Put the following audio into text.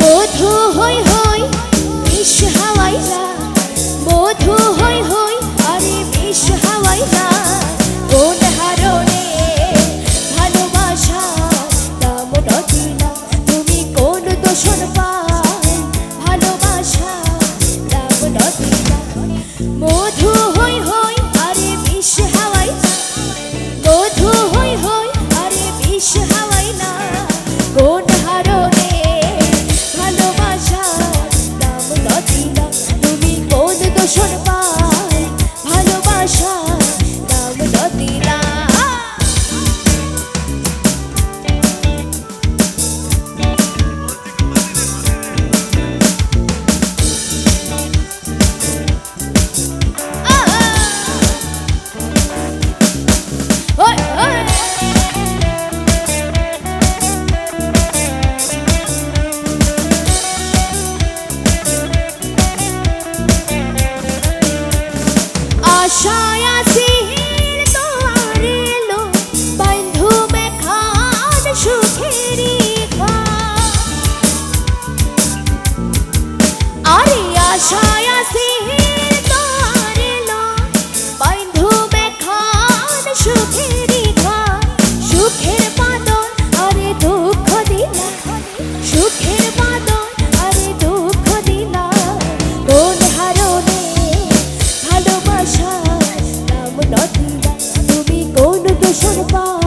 বধু হই হই বিষ হাওয়াইলা। বধু 我说的。the ball.